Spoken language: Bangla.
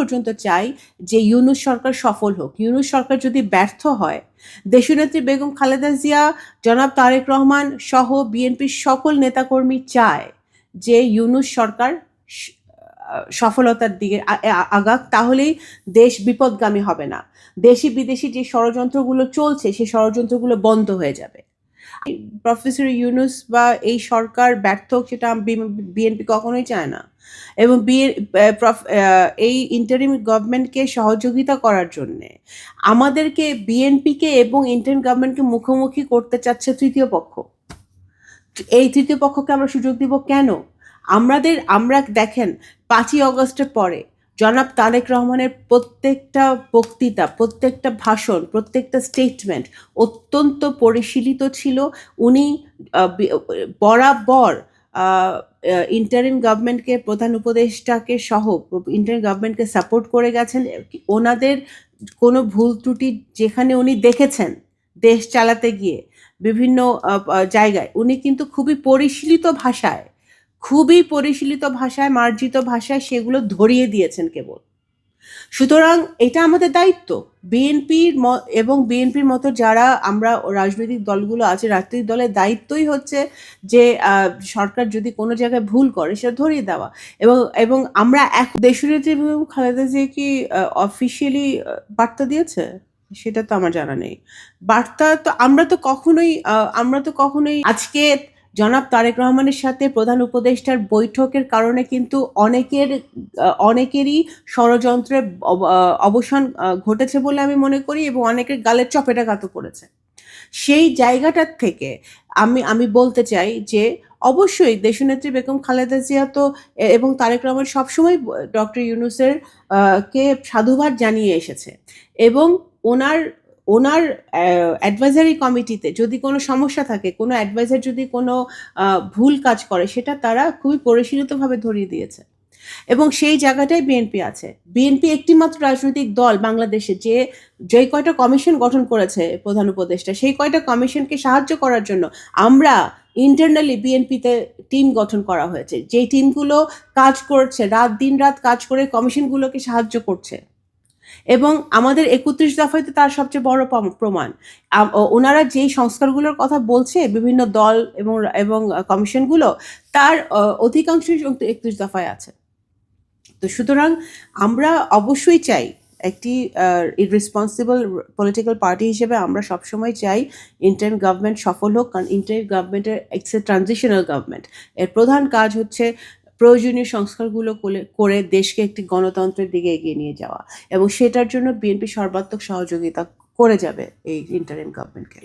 পর্যন্ত চাই যে ইউনুস সরকার সফল হোক। ইউনুস সরকার যদি ব্যর্থ হয়, দেশনেত্রী বেগম খালেদা জিয়া, জনাব তারেক রহমান সহ বিএনপির সকল নেতাকর্মী চায় যে ইউনুস সরকার সফলতার দিকে আগাক, তাহলেই দেশ বিপদগামী হবে না। দেশি বিদেশি যে ষড়যন্ত্রগুলো চলছে, সেই ষড়যন্ত্রগুলো বন্ধ হয়ে যাবে। প্রফেসর ইউনুস বা এই সরকার ব্যর্থ সেটা বিএনপি কখনোই চায় না। এবং প্রফ- এই ইন্টারিম গভর্নমেন্টকে সহযোগিতা করার জন্যে আমাদেরকে বিএনপিকে এবং ইন্টারিম গভর্নমেন্টকে মুখোমুখি করতে চাচ্ছে তৃতীয় পক্ষ। এই তৃতীয় পক্ষকে আমরা সুযোগ দিব কেন? আমাদের, আমরা দেখেন, পাঁচই অগস্টের পরে জনাব তারেক রহমানের প্রত্যেকটা বক্তৃতা, প্রত্যেকটা ভাষণ, প্রত্যেকটা স্টেটমেন্ট অত্যন্ত পরিশীলিত ছিল। উনি বরাবর ইন্টারিম গভর্নমেন্টকে প্রধান উপদেষ্টাকে সহ ইন্টারিম গভর্নমেন্টকে সাপোর্ট করে গেছেন ওনাদের কোনো ভুল ত্রুটি যেখানে উনি দেখেছেন দেশ চালাতে গিয়ে বিভিন্ন জায়গায়, উনি কিন্তু খুবই পরিশীলিত ভাষায়, খুবই পরিশীলিত ভাষায়, মার্জিত ভাষায় সেগুলো ধরিয়ে দিয়েছেন কেবল। সুতরাং এটা আমাদের দায়িত্ব। বিএনপির এবং বিএনপির মতো যারা আমরা রাজনৈতিক দলগুলো আছে, রাজনৈতিক দলের দায়িত্বই হচ্ছে যে সরকার যদি কোনো জায়গায় ভুল করে সেটা ধরিয়ে দেওয়া। এবং এবং আমরা এক বেগম খালেদা জিয়া কি অফিসিয়ালি বার্তা দিয়েছে? সেটা তো আমার জানা নেই। বার্তা তো আমরা তো কখনোই আমরা তো কখনোই আজকে জনাব তারেক রহমানের সাথে প্রধান উপদেষ্টার বৈঠকের কারণে কিন্তু অনেকের, অনেকেরই ষড়যন্ত্রের অব- অবসান ঘটেছে বলে আমি মনে করি এবং অনেকের গালের চপেটাঘাতও করেছে। সেই জায়গাটার থেকে আমি আমি বলতে চাই যে অবশ্যই দেশনেত্রী বেগম খালেদা জিয়া তো এবং তারেক রহমান সবসময় ডক্টর ইউনুসের কে সাধুবাদ জানিয়ে এসেছে এবং ওনার ওনার অ্যাডভাইজারি কমিটিতে যদি কোনো সমস্যা থাকে, কোনো অ্যাডভাইজার যদি কোনো ভুল কাজ করে, সেটা তারা খুবই পরিশীলিতভাবে ধরিয়ে দিয়েছে। এবং সেই জায়গাটাই বিএনপি আছে। বিএনপি একটিমাত্র রাজনৈতিক দল বাংলাদেশে যে যে কয়টা কমিশন গঠন করেছে প্রধান উপদেষ্টা, সেই কয়টা কমিশনকে সাহায্য করার জন্য আমরা ইন্টারনালি বিএনপিতে টিম গঠন করা হয়েছে। যে টিমগুলো কাজ করছে, রাত দিন রাত কাজ করে কমিশনগুলোকে সাহায্য করছে। এবং আমাদের একত্রিশ দফায় তো তার সবচেয়ে বড় প্রমাণ। ওনারা যেই সংস্কারগুলোর কথা বলছে, বিভিন্ন দল এবং এবং কমিশনগুলো, তার অধিকাংশই একত্রিশ দফায় আছে। তো সুতরাং আমরা অবশ্যই চাই একটি ইররেসপন্সিবল পলিটিক্যাল পার্টি হিসেবে আমরা সবসময় চাই ইন্টারিম গভর্নমেন্ট সফল হোক, কারণ ইন্টারিম গভর্নমেন্টের এক্স ট্রানজিশনাল গভর্নমেন্ট এর প্রধান কাজ হচ্ছে প্রয়োজনীয় সংস্কারগুলো করে- দেশকে একটি গণতন্ত্রের দিকে এগিয়ে নিয়ে যাওয়া এবং সেটার জন্য বিএনপি সর্বাত্মক সহযোগিতা করে যাবে এই ইন্টারিম গভর্নমেন্টকে